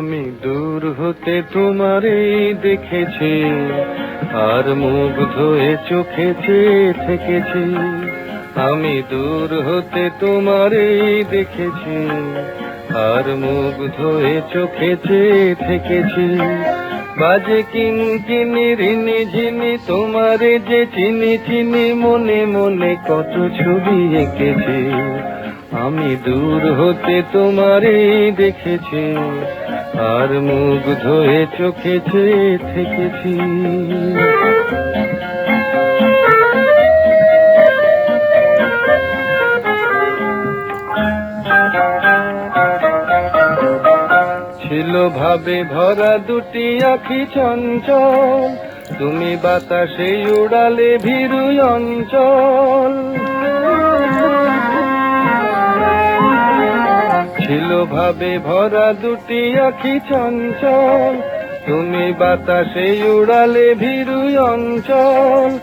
আমি দূর হতে তোমারে দেখেছি, আর মুখ ধুয়ে চোখে চেয়ে থেকেছি। আমি দূর হতে তোমারে দেখেছি, আর মুখ ধুয়ে চোখে চেয়ে থেকেছি। বাজে কিন কিনি রিনি ঝিনি, তোমারে যে চিনি চিনি, মনে মনে কত ছবি এঁকেছি। আমি দূর হতে তোমারে দেখেছি, আর মুখ ধোয়ে চোখেছে থেকেছি। ভাবে ভরা দুটি আখি চঞ্চল। তুমি বাতাসে উড়ালে ভীরু অঞ্চল। ছিল ভাবে ভরা দুটি আখি চঞ্চল। তুমি বাতাসে উড়ালে ভীরু অঞ্চল।